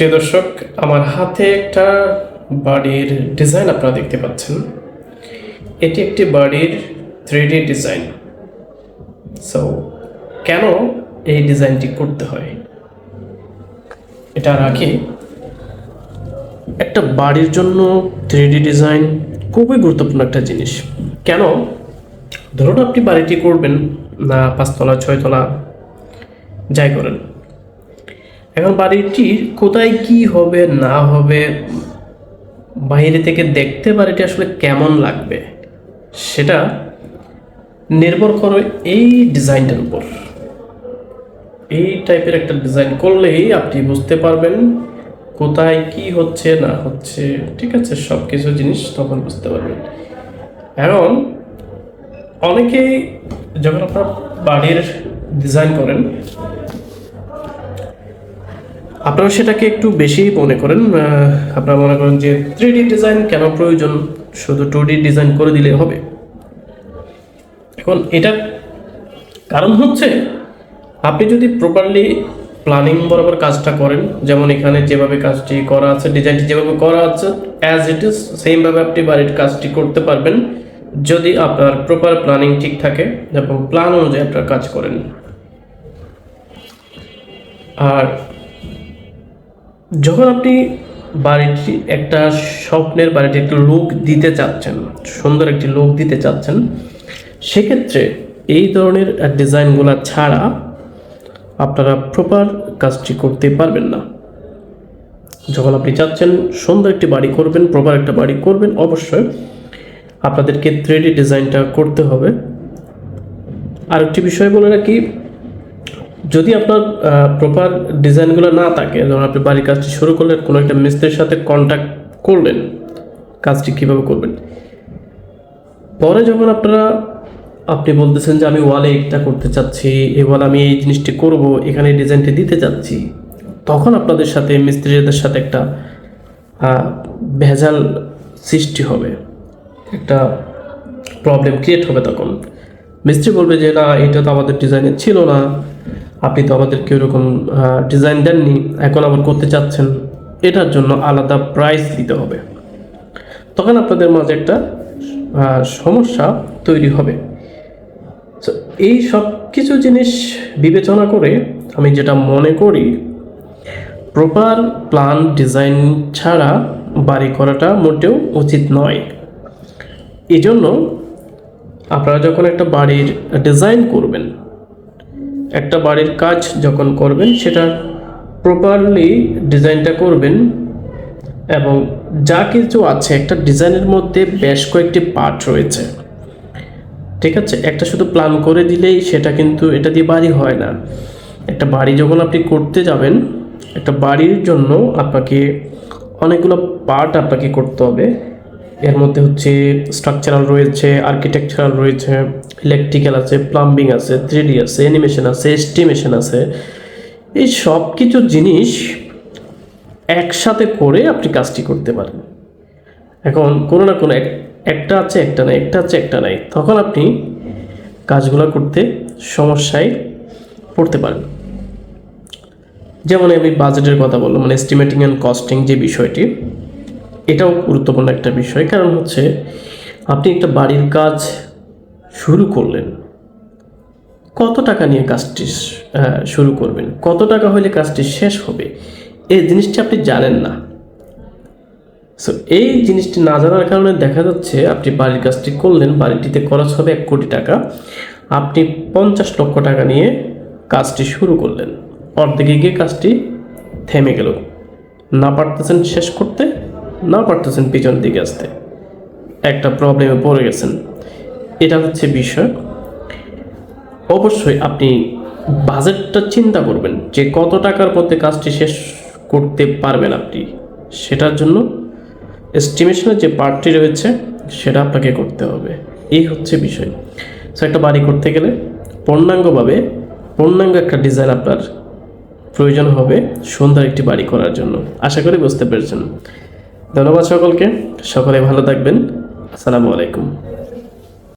প্রিয় দর্শক, আমার হাতে একটা বাড়ির ডিজাইন আপনারা দেখতে পাচ্ছেন। এটি একটি বাড়ির থ্রি ডিজাইন। সো কেন এই ডিজাইনটি করতে হয়? এটার আগে একটা বাড়ির জন্য থ্রি ডিজাইন খুবই গুরুত্বপূর্ণ একটা জিনিস। কেন? ধরুন আপনি বাড়িটি করবেন, না পাঁচতলা, ছয়তলা, যাই করেন। এখন বাড়িটির কোথায় কি হবে, না হবে, বাইরে থেকে দেখতে বাড়িটি আসলে কেমন লাগবে, সেটা নির্ভর করে এই ডিজাইনটার উপর। এই টাইপের একটা ডিজাইন করলেই আপনি বুঝতে পারবেন কোথায় কি হচ্ছে, না হচ্ছে, ঠিক আছে সব কিছু জিনিস তখন বুঝতে পারবেন। এখন অনেকেই যখন আপনার বাড়ির ডিজাইন করেন আপনারা সেটাকে একটু বেশি মনে করেন আপনারা মনে করেন যে থ্রি ডিজাইন কেন প্রয়োজন? শুধু টু ডিজাইন করে দিলে হবে। এখন এটা কারণ হচ্ছে, আপনি যদি প্রপারলি প্ল্যানিং বরাবর কাজটা করেন, যেমন এখানে যেভাবে কাজটি করা আছে ডিজাইনটি যেভাবে করা আছে অ্যাজ ইট ইজ সেমভাবে আপনি বাড়ির কাজটি করতে পারবেন, যদি আপনার প্রপার প্ল্যানিং ঠিক থাকে এবং প্ল্যান অনুযায়ী আপনার কাজ করেন। আর যখন আপনি বাড়িটি একটা স্বপ্নের বাড়িটি একটু লুক দিতে চাচ্ছেন, সুন্দর একটি লুক দিতে চাচ্ছেন, সেক্ষেত্রে এই ধরনের ডিজাইনগুলো ছাড়া আপনারা প্রপার কাজটি করতে পারবেন না। যখন আপনি চাচ্ছেন সুন্দর একটি বাড়ি করবেন প্রপার একটা বাড়ি করবেন, অবশ্যই আপনাদেরকে থ্রি ডিজাইনটা করতে হবে। আর একটি বিষয় বলে রাখি যদি আপনার প্রপার ডিজাইনগুলো না থাকে ধরুন আপনি বাড়ির কাজটি শুরু করলেন, কোনো একটা মিস্ত্রির সাথে কন্ট্যাক্ট করলেন, কাজটি কীভাবে করবেন? পরে যখন আপনারা, আপনি বলতেছেন যে আমি ওয়ালে এটা করতে চাচ্ছি ওয়ালে আমি এই জিনিসটি করব, এখানে ডিজাইনটি দিতে চাচ্ছি, তখন আপনাদের সাথে, মিস্ত্রিদের সাথে একটা ভেজাল সৃষ্টি হবে, একটা প্রবলেম ক্রিয়েট হবে তখন। মিস্ত্রি বলবে যে, না, এটা তো আমাদের ডিজাইনে ছিল না। আপনি তো আমাদেরকে ওরকম ডিজাইন দেননি এখন আবার করতে চাচ্ছেন এটার জন্য আলাদা প্রাইস দিতে হবে। তখন আপনাদের মাঝে একটা সমস্যা তৈরি হবে। So, এই সব কিছু জিনিস বিবেচনা করে আমি যেটা মনে করি প্রপার প্ল্যান ডিজাইন ছাড়া বাড়ি করাটা মোটেও উচিত নয়। এজন্য আপনারা যখন একটা বাড়ির ডিজাইন করবেন একটা বাড়ির কাজ যখন করবেন, সেটা প্রপারলি ডিজাইনটা করবেন এবং যা কিছু আছে, একটা ডিজাইনের মধ্যে বেশ কয়েকটি পার্ট রয়েছে। ঠিক আছে? একটা শুধু প্ল্যান করে দিলেই সেটা কিন্তু, এটা দিয়ে বাড়ি হয় না। একটা বাড়ি যখন আপনি করতে যাবেন, একটা বাড়ির জন্য আপনাকে অনেকগুলো পার্ট আপনাকে করতে হবে। এর মধ্যে হচ্ছে স্ট্রাকচারাল রয়েছে আর্কিটেকচারাল রয়েছে ইলেকট্রিক্যাল আছে প্লাম্বিং আছে থ্রিডি আছে অ্যানিমেশন আছে এস্টিমেশন আছে। এই সব কিছু জিনিস একসাথে করে আপনি কাজটি করতে পারেন। এখন কোনো না কোনো এক- একটা আছে, একটা নাই, একটা আছে, একটা নাই, তখন আপনি কাজগুলো করতে সমস্যায় পড়তে পারেন। যেমন আমি বাজেটের কথা বললাম মানে এস্টিমেটিং অ্যান্ড কস্টিং যে বিষয়টি এটাও গুরুত্বপূর্ণ একটা বিষয়, কারণ হচ্ছে আপনি একটা বাড়ির কাজ শুরু করলেন, কত টাকা নিয়ে কাজটি শুরু করবেন, কত টাকা হলে কাজটি শেষ হবে, এই জিনিসটি আপনি জানেন না। সো এই জিনিসটি না জানার কারণে দেখা যাচ্ছে আপনি বাড়ির কাজটি করলেন, বাড়িটিতে খরচ হবে এক কোটি টাকা, আপনি পঞ্চাশ লক্ষ টাকা নিয়ে কাজটি শুরু করলেন, অর্ধেকে গিয়ে কাজটি থেমে গেল। না পারতেছেন শেষ করতে না পারতেছেন পিছন দিকে আসতে। একটা প্রবলেমে পড়ে গেছেন। এটা হচ্ছে বিষয়। অবশ্যই আপনি বাজেটটা চিন্তা করবেন যে কত টাকার মধ্যে কাজটি শেষ করতে পারবেন আপনি। সেটার জন্য এস্টিমেশনের যে পার্টটি রয়েছে, সেটা আপনাকে করতে হবে। এই হচ্ছে বিষয়। সো একটা বাড়ি করতে গেলে পূর্ণাঙ্গভাবে, পূর্ণাঙ্গ একটা ডিজাইন আপনার প্রয়োজন হবে সুন্দর একটি বাড়ি করার জন্য। আশা করি বুঝতে পেরেছেন। ধন্যবাদ সকলকে। সকলে ভালো থাকবেন। আসসালামু আলাইকুম।